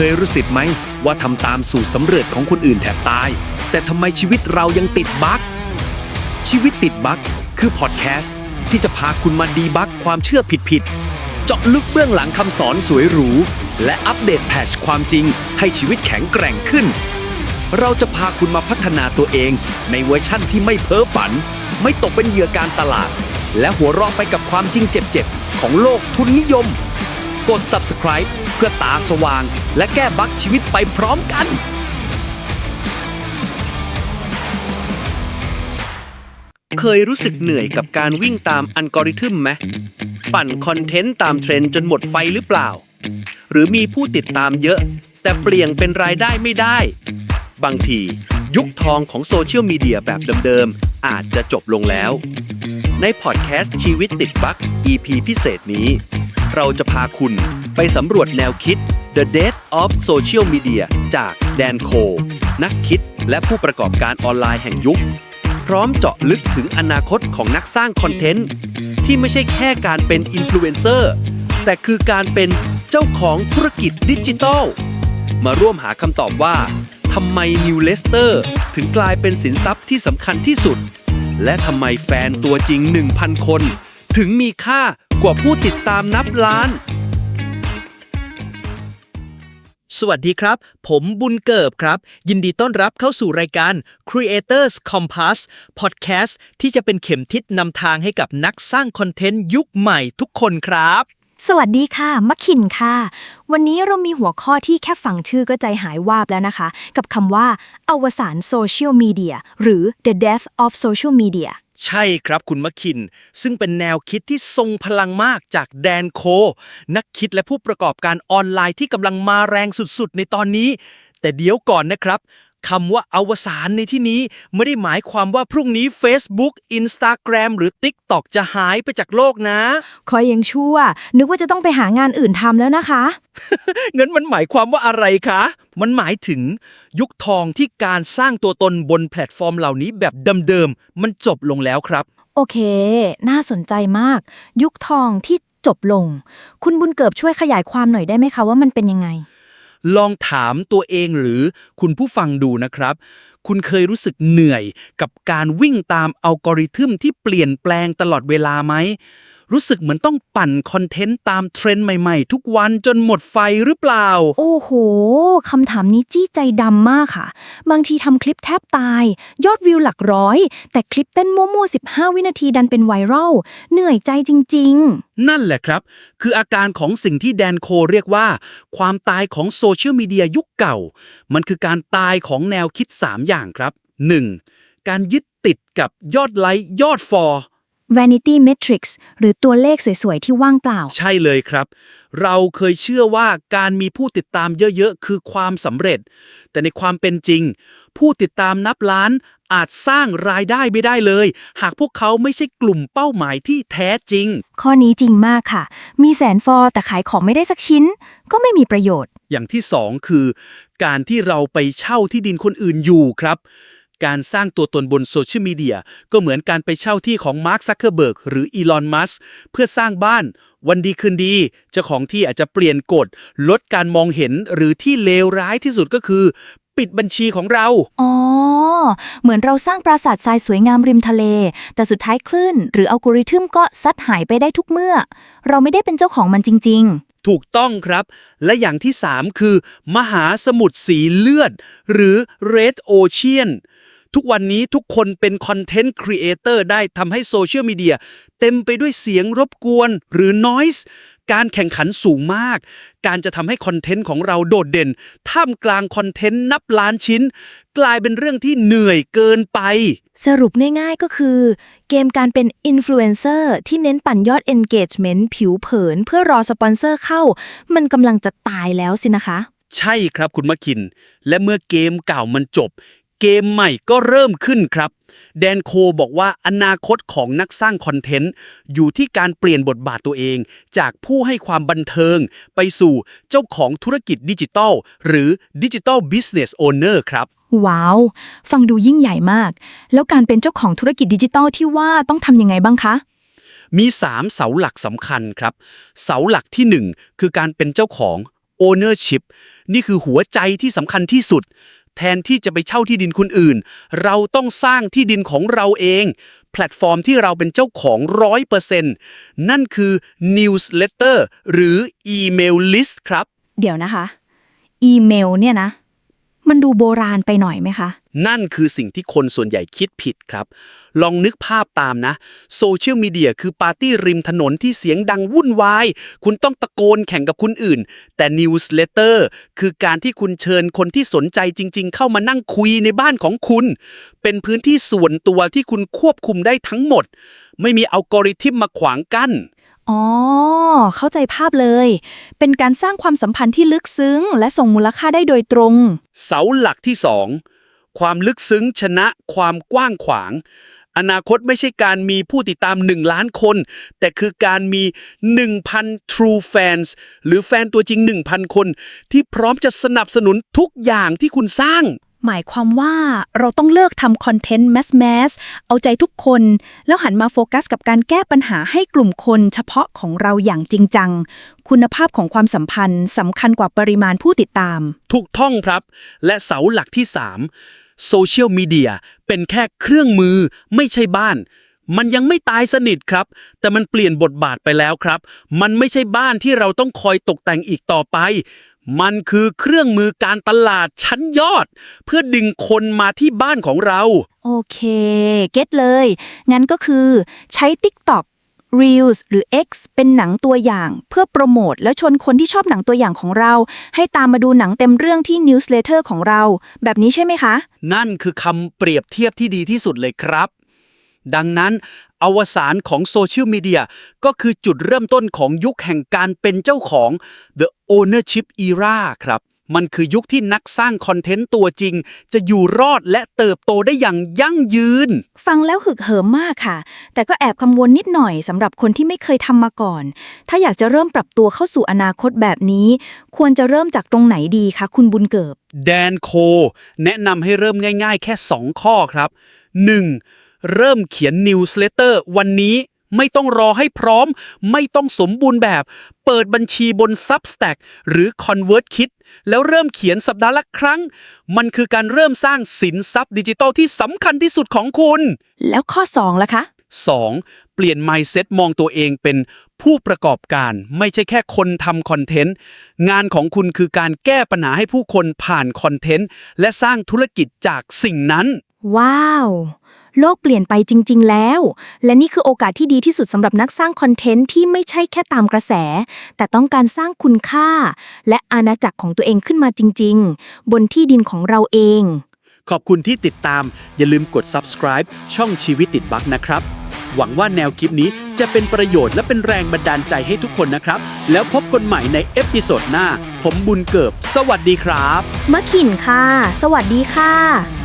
เคยรู้สึกไหม ว่าทำตามสูตรสำเร็จของคนอื่นแทบตาย แต่ทำไมชีวิตเรายังติดบั๊กชีวิตติดบั๊กคือพอดแคสต์ที่จะพาคุณมาดีบั๊กความเชื่อผิดๆเจาะลึกเบื้องหลังคำสอนสวยหรู และอัปเดตแพชความจริง ให้ชีวิตแข็งแกร่งขึ้น เราจะพาคุณมาพัฒนาตัวเอง ในเวอร์ชั่นที่ไม่เพ้อฝัน ไม่ตกเป็นเหยื่อการตลาด และหัวเราะไปกับความจริงเจ็บๆของโลกทุนนิยม กด subscribe เพื่อตาสว่าง และแก้บั๊กชีวิตไปพร้อมกัน เคยรู้สึกเหนื่อยกับการวิ่งตามอัลกอริทึมไหมปั่นคอนเทนต์ตามเทรนด์จนหมดไฟหรือเปล่า หรือมีผู้ติดตามเยอะ แต่เปลี่ยนเป็นรายได้ไม่ได้ บางทียุคทองของโซเชียลมีเดียแบบเดิมๆ อาจจะจบลงแล้ว ในพอดแคสต์ชีวิตติดบั๊ก EP พิเศษนี้ เราจะพาคุณไปสำรวจแนวคิด The Death of Social Media จากแดนโค นักคิดและผู้ประกอบการออนไลน์แห่งยุค พร้อมเจาะลึกถึงอนาคตของนักสร้างคอนเทนต์ ที่ไม่ใช่แค่การเป็นอินฟลูเอนเซอร์แต่คือการเป็นเจ้าของธุรกิจดิจิทัล มาร่วมหาคำตอบว่าทำไมนิวเลสเตอร์ถึงกลายเป็นสินทรัพย์ที่สำคัญที่สุด และทำไมแฟนตัวจริง 1,000 คน ถึงมีค่า กว่าผู้ติดตามนับล้าน สวัสดีครับ ผมบุญเกิบครับ ยินดีต้อนรับเข้าสู่รายการ Creators Compass Podcast ที่จะเป็นเข็มทิศนำทางให้กับนักสร้างคอนเทนต์ยุคใหม่ทุกคนครับสวัสดีค่ะมะขินค่ะ วันนี้เรามีหัวข้อที่แค่ฟังชื่อก็ใจหายวาบแล้วนะคะ กับคำว่า อวสานโซเชียลมีเดียหรือ the death of social media ใช่ครับคุณมะคิน ซึ่งเป็นแนวคิดที่ทรงพลังมากจากแดนโค นักคิดและผู้ประกอบการออนไลน์ที่กำลังมาแรงสุดๆ ในตอนนี้ แต่เดี๋ยวก่อนนะครับ คำว่าอวสานในที่นี้ไม่ได้หมายความว่าพรุ่งนี้ Facebook Instagram หรือ TikTok จะหายไปจากโลกนะ คอยยังชั่ว นึกว่าจะต้องไปหางานอื่นทำแล้วนะคะ งั้นมันหมายความว่าอะไรคะ มันหมายถึงยุคทองที่การสร้างตัวตนบนแพลตฟอร์มเหล่านี้แบบเดิมๆ มันจบลงแล้วครับ โอเค น่าสนใจมาก ยุคทองที่จบลง คุณบุญเกิบช่วยขยายความหน่อยได้ไหมคะว่ามันเป็นยังไง ลองถามตัวเองหรือคุณผู้ฟังดูนะครับ คุณเคยรู้สึกเหนื่อยกับการวิ่งตามอัลกอริทึมที่เปลี่ยนแปลงตลอดเวลาไหม รู้สึกเหมือนต้องปั่นคอนเทนต์ตามเทรนด์ใหม่ๆ ทุกวันจนหมดไฟหรือเปล่า โอ้โหคำถามนี้จี้ใจดำมากค่ะ บางทีทำคลิปแทบตาย ยอดวิวหลักร้อย แต่คลิปเต้นมั่วๆ 15 วินาทีดันเป็นไวรัลเหนื่อยใจจริงนั่นแหละครับ คืออาการของสิ่งที่แดนโคเรียกว่า ความตายของโซเชียลมีเดียยุคเก่า มันคือการตายของแนวคิด 3 อย่างครับ 1. การยึดติดกับยอดไลค์ยอดฟอลๆ vanity metrics หรือตัวเลขสวยๆ ที่ว่างเปล่า ใช่เลยครับ เราเคยเชื่อว่าการมีผู้ติดตามเยอะๆ คือความสำเร็จ แต่ในความเป็นจริง ผู้ติดตามนับล้านอาจสร้างรายได้ไม่ได้เลย หากพวกเขาไม่ใช่กลุ่มเป้าหมายที่แท้จริง ข้อนี้จริงมากค่ะ มีแสนฟอลแต่ขายของไม่ได้สักชิ้น ก็ไม่มีประโยชน์ อย่างที่สองคือ การที่เราไปเช่าที่ดินคนอื่นอยู่ครับ การสร้างตัวตนบนโซเชียลมีเดียก็เหมือนการไปเช่าที่ของมาร์คซักเคอร์เบิร์กหรืออีลอนมัสเพื่อสร้างบ้าน วันดีคืนดี เจ้าของที่อาจจะเปลี่ยนกฎ ลดการมองเห็นหรือที่เลวร้ายที่สุดก็คือ ปิดบัญชีของเรา อ๋อ เหมือนเราสร้างปราสาททรายสวยงามริมทะเล แต่สุดท้ายคลื่น หรืออัลกอริทึมก็ซัดหายไปได้ทุกเมื่อ เราไม่ได้เป็นเจ้าของมันจริงถูกต้องครับ และอย่างที่ 3 คือ มหาสมุทรสีเลือด หรือ Red Ocean ทุกวันนี้ทุกคนเป็นคอนเทนต์ครีเอเตอร์ได้ทำให้โซเชียลมีเดียเต็มไปด้วยเสียงรบกวนหรือ noise การแข่งขันสูงมาก การจะทำให้คอนเทนต์ของเราโดดเด่น ท่ามกลางคอนเทนต์นับล้านชิ้น กลายเป็นเรื่องที่เหนื่อยเกินไปๆสรุปง่ายๆก็คือ เกมการเป็นอินฟลูเอนเซอร์ที่เน้นปั่นยอด engagement ผิวเผิน เพื่อรอสปอนเซอร์เข้า มันกำลังจะตายแล้วสินะคะ ใช่ครับคุณมะคิน และเมื่อเกมเก่ามันจบ เกมใหม่ก็เริ่มขึ้นครับ แดนโคบอกว่าอนาคตของนักสร้างคอนเทนต์ อยู่ที่การเปลี่ยนบทบาทตัวเอง จากผู้ให้ความบันเทิง ไปสู่เจ้าของธุรกิจดิจิทัล หรือดิจิทัลบิสเนสโอเนอร์ครับ ว้าว ฟังดูยิ่งใหญ่มาก แล้วการเป็นเจ้าของธุรกิจดิจิทัลที่ว่าต้องทำยังไงบ้างคะมี 3 เสาหลักสำคัญครับ เสาหลักที่ 1 คือการเป็นเจ้าของ ownership นี่คือหัวใจที่สำคัญที่สุด แทนที่จะไปเช่าที่ดินคนอื่น เราต้องสร้างที่ดินของเราเอง แพลตฟอร์มที่เราเป็นเจ้าของร้อยเปอร์เซ็นต์นั่นคือ newsletter หรือ email list ครับ เดี๋ยวนะคะ อีเมลเนี่ยนะ มันดูโบราณไปหน่อยไหมคะ นั่นคือสิ่งที่คนส่วนใหญ่คิดผิดครับ ลองนึกภาพตามนะ โซเชียลมีเดียคือปาร์ตี้ริมถนนที่เสียงดังวุ่นวาย คุณต้องตะโกนแข่งกับคนอื่น แต่นิวส์เลเตอร์คือการที่คุณเชิญคนที่สนใจจริง ๆ เข้ามานั่งคุยในบ้านของคุณ เป็นพื้นที่ส่วนตัวที่คุณควบคุมได้ทั้งหมด ไม่มีอัลกอริทึมมาขวางกั้นอ๋อ เข้าใจภาพเลย เป็นการสร้างความสัมพันธ์ที่ลึกซึ้ง และส่งมูลค่าได้โดยตรง เสาหลักที่สอง ความลึกซึ้งชนะความกว้างขวาง อนาคตไม่ใช่การมีผู้ติดตาม 1 ล้านคน แต่คือการมี 1,000 true fans หรือแฟนตัวจริง 1,000 คน ที่พร้อมจะสนับสนุนทุกอย่างที่คุณสร้าง หมายความว่าเราต้องเลิกทำคอนเทนต์แมสแมสเอาใจทุกคน แล้วหันมาโฟกัสกับการแก้ปัญหาให้กลุ่มคนเฉพาะของเราอย่างจริงจัง คุณภาพของความสัมพันธ์สำคัญกว่าปริมาณผู้ติดตาม ถูกท่องครับ และเสาหลักที่3โซเชียลมีเดียเป็นแค่เครื่องมือไม่ใช่บ้าน มันยังไม่ตายสนิทครับ แต่มันเปลี่ยนบทบาทไปแล้วครับ มันไม่ใช่บ้านที่เราต้องคอยตกแต่งอีกต่อไป มันคือเครื่องมือการตลาดชั้นยอด เพื่อดึงคนมาที่บ้านของเรา โอเค เก็ตเลย งั้นก็คือใช้ TikTok Reels หรือ X เป็นหนังตัวอย่าง เพื่อโปรโมทแล้วชวนคนที่ชอบหนังตัวอย่างของเรา ให้ตามมาดูหนังเต็มเรื่องที่ Newsletter ของเรา แบบนี้ใช่ไหมคะ นั่นคือคำเปรียบเทียบที่ดีที่สุดเลยครับ ดังนั้น อวสานของโซเชียลมีเดียก็คือจุดเริ่มต้นของยุคแห่งการเป็นเจ้าของ the ownership era ครับมันคือยุคที่นักสร้างคอนเทนต์ตัวจริง จะอยู่รอดและเติบโตได้อย่างยั่งยืน ฟังแล้วหึกเหิมมากค่ะ แต่ก็แอบกังวลนิดหน่อยสำหรับคนที่ไม่เคยทำมาก่อน ถ้าอยากจะเริ่มปรับตัวเข้าสู่อนาคตแบบนี้ ควรจะเริ่มจากตรงไหนดีคะคุณบุญเกิบ แดนโค แนะนำให้เริ่มง่าย ๆ แค่ 2 ข้อครับ 1. เริ่มเขียนนิวส์เลเตอร์วันนี้ไม่ต้องรอให้พร้อม ไม่ต้องสมบูรณ์แบบ เปิดบัญชีบน Substack หรือ ConvertKit แล้วเริ่มเขียนสัปดาห์ละครั้ง มันคือการเริ่มสร้างสินทรัพย์ดิจิทัลที่สำคัญที่สุดของคุณ แล้วข้อ 2ล่ะคะ 2. เปลี่ยน mindset มองตัวเองเป็นผู้ประกอบการ ไม่ใช่แค่คนทำคอนเทนต์ งานของคุณคือการแก้ปัญหาให้ผู้คนผ่านคอนเทนต์ และสร้างธุรกิจจากสิ่งนั้น ว้าว โลกเปลี่ยนไปจริง ๆ แล้ว และนี่คือโอกาสที่ดีที่สุดสำหรับนักสร้างคอนเทนต์ที่ไม่ใช่แค่ตามกระแส แต่ต้องการสร้างคุณค่า และอาณาจักรของตัวเองขึ้นมาจริง ๆ บนที่ดินของเราเอง ขอบคุณที่ติดตาม อย่าลืมกด subscribe ช่องชีวิตติดบักนะครับ หวังว่าแนวคลิปนี้จะเป็นประโยชน์และเป็นแรงบันดาลใจให้ทุกคนนะครับ แล้วพบกันใหม่ในเอพิโซดหน้า ผมบุญเกิบ สวัสดีครับ มะขินค่ะ สวัสดีค่ะ